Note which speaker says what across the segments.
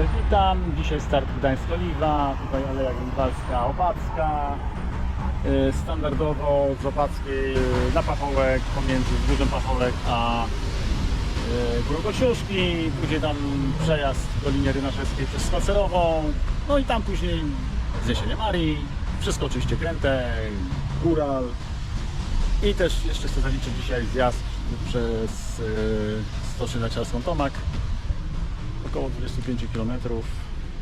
Speaker 1: Witam, dzisiaj start Gdańsk-Oliwa, tutaj Aleja Grunwaldzka, Opacka. E, Standardowo z Opackiej na Pachołek, pomiędzy Wzgórzem Pachołek a Górą Kociuszki, później tam przejazd do linii Rynaszewskiej przez Spacerową, no i tam później Zniesienie Marii, wszystko oczywiście kręte, góral. I też jeszcze chcę zaliczyć dzisiaj zjazd przez e, Stoczynę Ciarską Tomak około 25 km,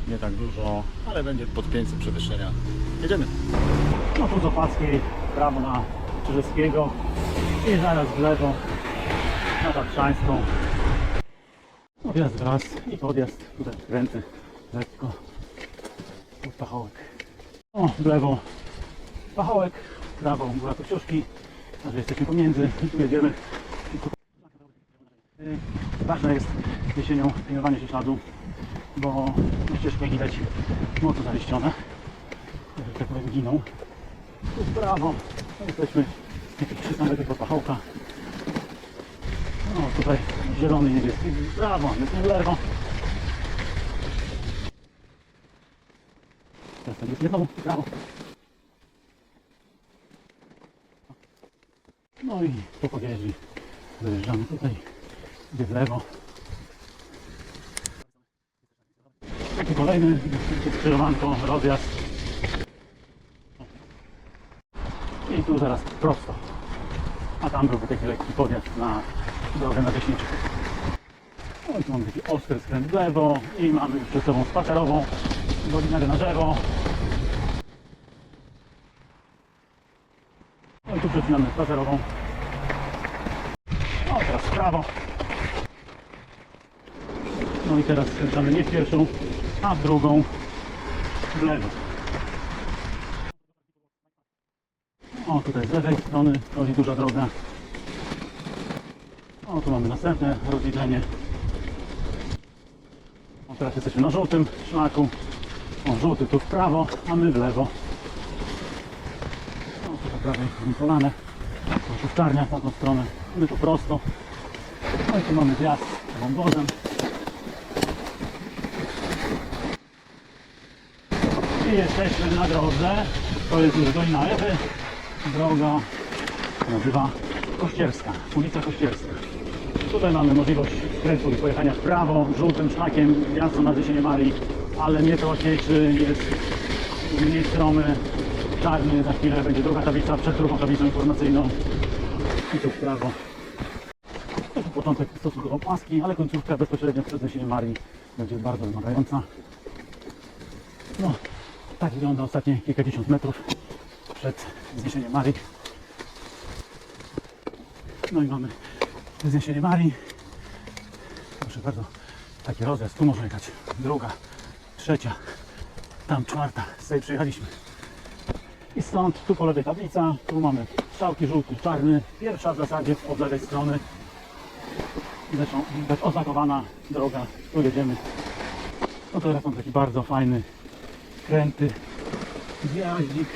Speaker 1: nie tak dużo, ale będzie pod 500 przewyższenia. Jedziemy. No tu z Opackiej, prawo na Czyżewskiego i zaraz w lewo na Tatrzańską. Wjazd raz i podjazd, tutaj kręty lekko pod pachołek. O, w lewo pachołek, w prawo góra Kociuszki, także jesteśmy pomiędzy i tu jedziemy. Ważne jest jesienią pilnowanie się śladu, bo na ścieżkę widać mocno zaliścione. że Tak powiem giną. Tu w prawo no jesteśmy jakieś 300 metrów od pachołka. No tutaj zielony, niebieski w prawo, jest w lewo. Teraz ten jest w prawo. No i po podjeździ dojeżdżamy tutaj, gdzie w lewo. Kolejny skrzyżowanko, rozjazd. I tu zaraz prosto. A tam byłby taki lekki podjazd na drogę na Leśniczy. No i tu mamy taki ostry skręt w lewo i mamy już przed sobą spacerową, dolinę na drzewo. No i tu przecinamy spacerową. O, teraz w prawo. No i teraz skręcamy nie w pierwszą, a drugą w lewo. O, tutaj z lewej strony chodzi duża droga. O, tu mamy następne rozwidzenie. O, teraz jesteśmy na żółtym szlaku. O, żółty tu w prawo, a my w lewo. O, tu po prawej polanę. Tu szufczarnia w tamtą stronę. My tu prosto. No i tu mamy zjazd wąwozem. Jesteśmy na drodze. To jest już Dolina Ewy. Droga się nazywa Kościerska, ulica Kościerska. Tutaj mamy możliwość skrętu i pojechania w prawo, żółtym szlakiem miasto na Zesienie Marii, ale mnie to cieszy, jest mniej stromy, czarny, za chwilę będzie druga tablica przed drugą tablicą informacyjną i tu w prawo. To jest początek stosunkowo płaski, ale końcówka bezpośrednio przed Zesieniem Marii będzie bardzo wymagająca. No, tak wygląda ostatnie kilkadziesiąt metrów przed zniesieniem Marii. No i mamy zniesienie Marii. Proszę bardzo, taki rozjazd. Tu można jechać druga, trzecia, tam czwarta. Z tej przyjechaliśmy. I stąd, tu po lewej tablica, tu mamy strzałki żółty, czarny. Pierwsza w zasadzie od lewej strony. Zresztą oznakowana droga. Tu jedziemy. No teraz mam taki bardzo fajny kręty, zjaździk.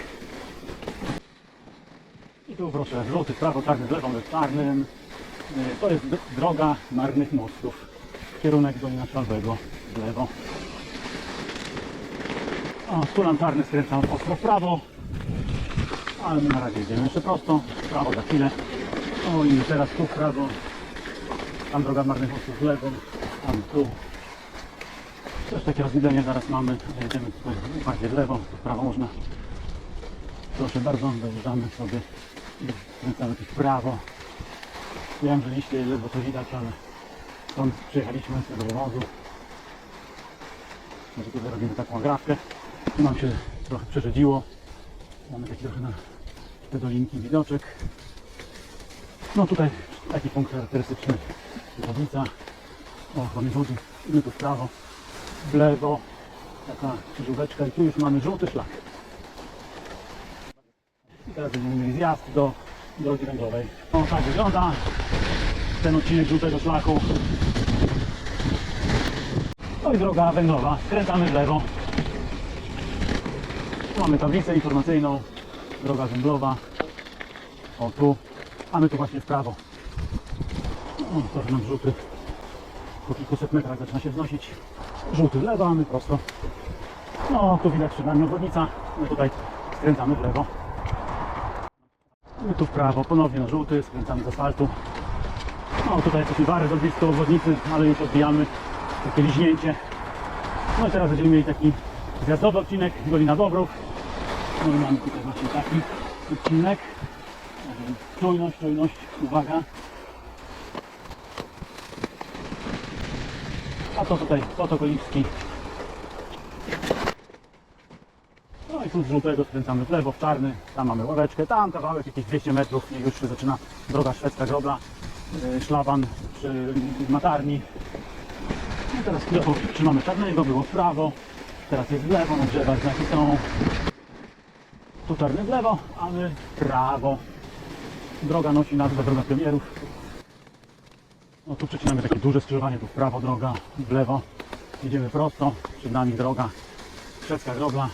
Speaker 1: I tu proszę, żółty w prawo, czarny w lewo, w czarnym. Y, To jest droga marnych mostów. Kierunek Dolina Szalbego w lewo. O, tu nam czarny skręca ostro w prawo. Ale my na razie idziemy jeszcze prosto. W prawo za chwilę. O i teraz tu w prawo. Tam droga marnych mostów w lewo. Tam tu. Też takie rozwidzenie zaraz mamy. Jedziemy tutaj bardziej w lewo, w prawo można. Proszę bardzo, dojeżdżamy sobie skręcamy tu w prawo. Wiem, że liście ledwo to widać, ale stąd przyjechaliśmy z tego wozu. Może tutaj robimy taką agrafkę. Tu nam się trochę przerzedziło. Mamy taki trochę na te dolinki widoczek. No tutaj taki punkt charakterystyczny. Tablica. O. My tu w prawo w lewo, taka krzyżóweczka i tu już mamy żółty szlak. I teraz będziemy mieli zjazd do drogi węglowej. O, tak wygląda ten odcinek żółtego szlaku. No i droga węglowa, skręcamy w lewo. Tu mamy tablicę informacyjną, droga węglowa. O tu, a my tu właśnie w prawo. O, to nam żółty po kilkuset metrach zaczyna się wznosić. żółty w lewo, a my prosto. No, tu widać przed nami obwodnica. My tutaj skręcamy w lewo. My tu w prawo, ponownie na żółty, skręcamy z asfaltu. No, tutaj jesteśmy bardzo blisko obwodnicy, ale już odbijamy takie liźnięcie. No i teraz będziemy mieli taki zjazdowy odcinek Dolina Bobrów. No i mamy tutaj właśnie taki odcinek. Czujność, czujność, uwaga. A to tutaj Oliwski. No i tu z żółtego skręcamy w lewo, w czarny. Tam mamy ławeczkę, tam kawałek, jakieś 200 metrów i już się zaczyna droga szwedzka grobla. Yy, Szlaban przy matarni. No i teraz chwilowo trzymamy czarnego, było w prawo. Teraz jest w lewo, na drzewach znaki są. Tu czarny w lewo, a my prawo. Droga nosi nazwę Droga Premierów. No tu przecinamy takie duże skrzyżowanie, tu w prawo droga, w lewo. Idziemy prosto, przed nami droga Szwedzka Grobla.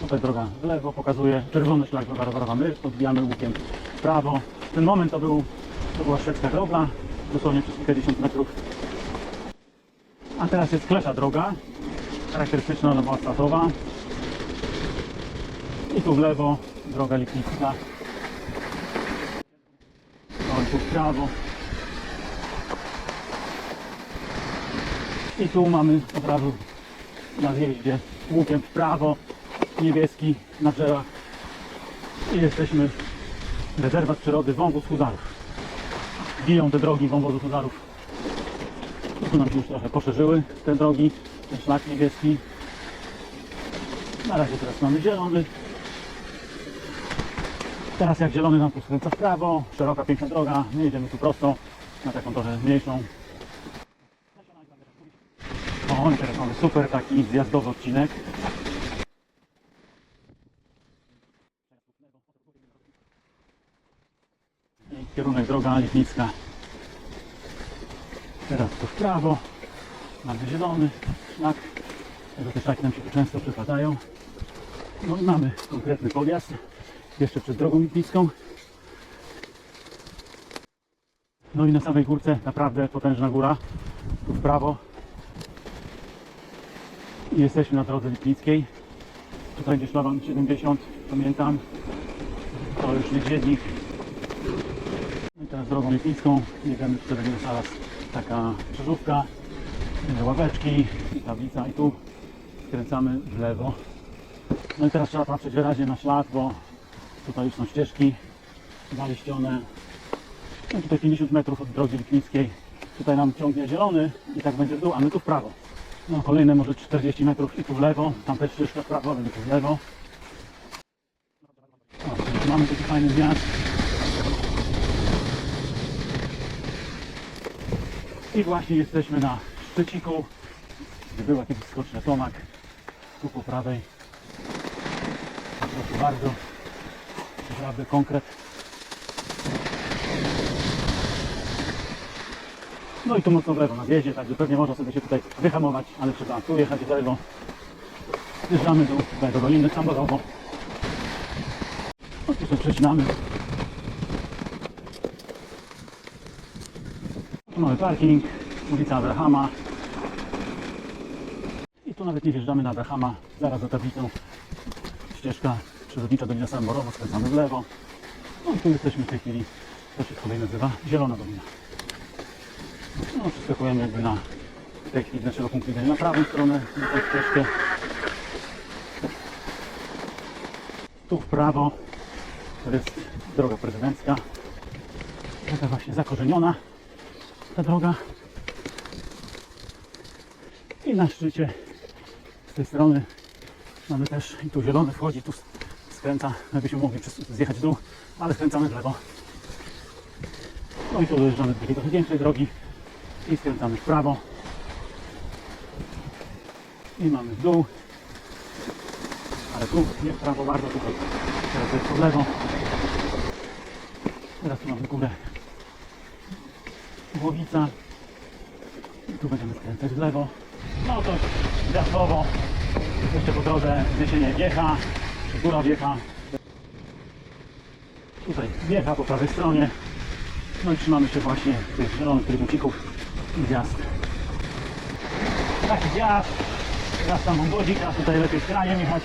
Speaker 1: Tutaj droga w lewo pokazuje czerwony szlak droga rowerowa. My odbijamy łukiem w prawo. Ten moment to, był, to była Szwedzka Grobla, dosłownie przez kilkadziesiąt metrów. A teraz jest klesza droga, charakterystyczna, no asfaltowa. I tu w lewo droga Lipnicka. I tu w prawo. I tu mamy od razu na zjeździe łukiem w prawo, niebieski na drzewach. I jesteśmy rezerwat przyrody wąwóz Huzarów. Biją te drogi wąwozu Huzarów. Tu nam się już trochę poszerzyły te drogi, ten szlak niebieski. Na razie teraz mamy zielony. Teraz jak zielony nam tu skręca w prawo, szeroka, piękna droga, my jedziemy tu prosto na taką trochę mniejszą. Teraz mamy super taki zjazdowy odcinek. I kierunek droga Lipnicka. Teraz tu w prawo. Mamy zielony szlak. Te szlaki nam się tu często przepadają. No i mamy konkretny podjazd. Jeszcze przed drogą Lipnicką. No i na samej górce naprawdę potężna góra. Tu w prawo. Jesteśmy na drodze Lipnickiej. Tutaj gdzie szlaban 70, pamiętam. To już niedźwiednik. No i teraz drogą Lipnicką jedziemy tutaj będzie zaraz taka krzyżówka, ławeczki, i tablica i tu skręcamy w lewo. No i teraz trzeba patrzeć wyraźnie na ślad, bo tutaj już są ścieżki zaleścione. No tutaj 50 metrów od drogi Lipnickiej. Tutaj nam ciągnie zielony i tak będzie w dół, a my tu w prawo. No kolejne może 40 metrów i tu w lewo, tam też ścieżka w prawo, będzie tu w lewo. O, mamy taki fajny zjazd. I właśnie jesteśmy na szczyciku, gdzie była kiedyś skocznia Tomak, tu po prawej. Proszę bardzo, naprawdę konkret. No i tu mocno w lewo na zjeździe, także pewnie można sobie się tutaj wyhamować, ale trzeba tu jechać w lewo. Zjeżdżamy do, tutaj do Doliny Samborowo. No tu sobie przecinamy. Tu mamy parking, ulica Abrahama. I tu nawet nie wjeżdżamy na Abrahama, zaraz za tablicą ścieżka przyrodnicza Dolina Samborowo, skręcamy w lewo. No i tu jesteśmy w tej chwili, to się z kolei nazywa Zielona Dolina. No, przeskakujemy jakby na w tej chwili z naszego punktu widzenia na prawą stronę, na tą ścieżkę. Tu w prawo to jest droga prezydencka. Taka właśnie zakorzeniona ta droga. I na szczycie z tej strony mamy też, i tu zielony wchodzi, tu skręca, jakbyśmy mogli zjechać w dół, ale skręcamy w lewo. No i tu dojeżdżamy do takiej większej drogi i skręcamy w prawo. I mamy w dół. Ale tu nie w prawo bardzo, tylko teraz jest w lewo. Teraz tu mamy górę. Głowica. I tu będziemy skręcać w lewo. No to wiatrowo. Jeszcze po drodze zniesienie wiecha, czy góra wiecha. Tutaj wiecha po prawej stronie. No i trzymamy się właśnie tych zielonych trybucików i gwiazd. Taki zjazd Teraz tam wąwodzik, a tutaj lepiej krajem jechać.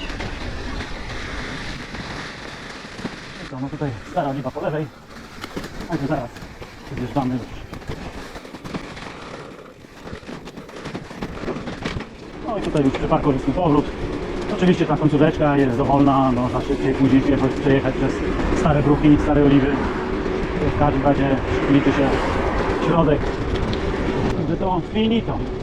Speaker 1: I co, no tutaj stara lipa po lewej. Tu zaraz zjeżdżamy już. No i tutaj już parkowiski powrót. Oczywiście ta końcóweczka jest dowolna, można szybciej później przejechać, przejechać przez stare bruki, stare oliwy. W każdym razie liczy się środek. Także to finito.